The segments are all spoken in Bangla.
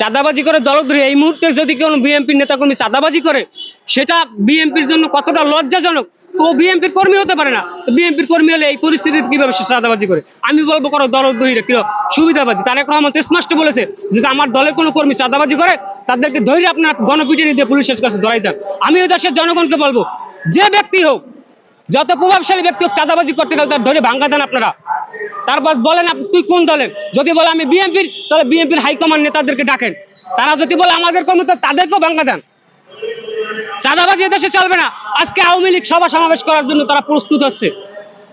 চাঁদাবাজি করে দলদ্রোহী। এই মুহূর্তে যদি কোনো বিএনপির নেতাকর্মী চাঁদাবাজি করে, সেটা বিএনপির জন্য কতটা লজ্জাজনক? তো বিএনপির কর্মী হতে পারে না। বিএনপির কর্মী হলে এই পরিস্থিতিতে কীভাবে চাঁদাবাজি করে? আমি বলব করো দলদ্রোহীরা কি সুবিধাবাদী। তারেক রহমান স্পষ্ট বলেছে যে আমার দলের কোনো কর্মী চাঁদাবাজি করে, তাদেরকে ধরে আপনার গণপিটুনি দিয়ে পুলিশের কাছে ধরাই দেন। আমি ওই দেশের জনগণকে বলব, যে ব্যক্তি হোক, যত প্রভাবশালী ব্যক্তি হোক চাঁদাবাজি করতে গেলে তার ধরে ভাঙ্গা দেন আপনারা। তারপর বলেন আপনি, তুই কোন দলের? যদি বলে, আমি বিএনপির, তাহলে বিএনপির হাইকমান্ড নেতাদেরকে ডাকেন। তারা যদি বলে, আমাদের কর্মী তাদেরকেও ভাঙ্গা দেন। চাঁদাবাজি দেশে চলবে না। আজকে আওয়ামী লীগ সভা সমাবেশ করার জন্য তারা প্রস্তুত হচ্ছে।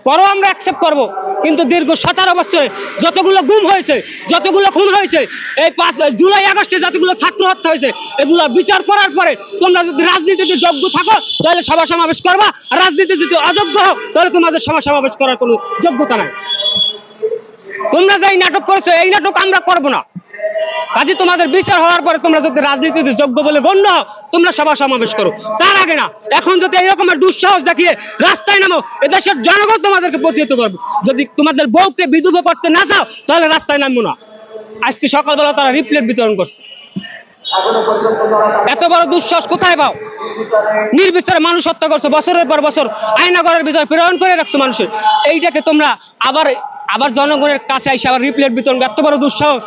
পরও আমরা অ্যাকসেপ্ট করব, কিন্তু দীর্ঘ সতেরো বছরে যতগুলো গুম হয়েছে, যতগুলো খুন হয়েছে, এই পাঁচ জুলাই, আগস্টে যতগুলো ছাত্র হত্যা হয়েছে এগুলো বিচার করার পরে তোমরা যদি রাজনীতিতে যোগ্য থাকো, তাহলে সভা সমাবেশ করবা। রাজনীতি যদি অযোগ্য হও, তাহলে তোমাদের সভা সমাবেশ করার কোনো যোগ্যতা নাই। এই নাটক করেছ, এই নাটক আমরা করব না। কাজে, তোমাদের বিচার হওয়ার পরে তোমরা যদি রাজনীতিতে যোগ্য বলে গণ্য হও, তোমরা সভা সমাবেশ করো। তার আগে না, এখন যদি এইরকমের দুঃসাহস দেখিয়ে রাস্তায় নামো, এদেশের জনগণ তোমাদেরকে প্রতিহত করবে। যদি তোমাদের বউকে বিধুব করতে না চাও, তাহলে রাস্তায় নামবো না। আজকে সকালবেলা তারা রিপ্লেট বিতরণ করছে। এত বড় দুঃসাহস কোথায় পাও? নির্বিচারে মানুষ হত্যা করছ, বছরের পর বছর আয়নাগরের ভিতরে প্রেরণ করে রাখছো মানুষের। এইটাকে তোমরা আবার আবার জনগণের কাছে এসে আবার রিপ্লেট বিতরণ। এত বড় দুঃসাহস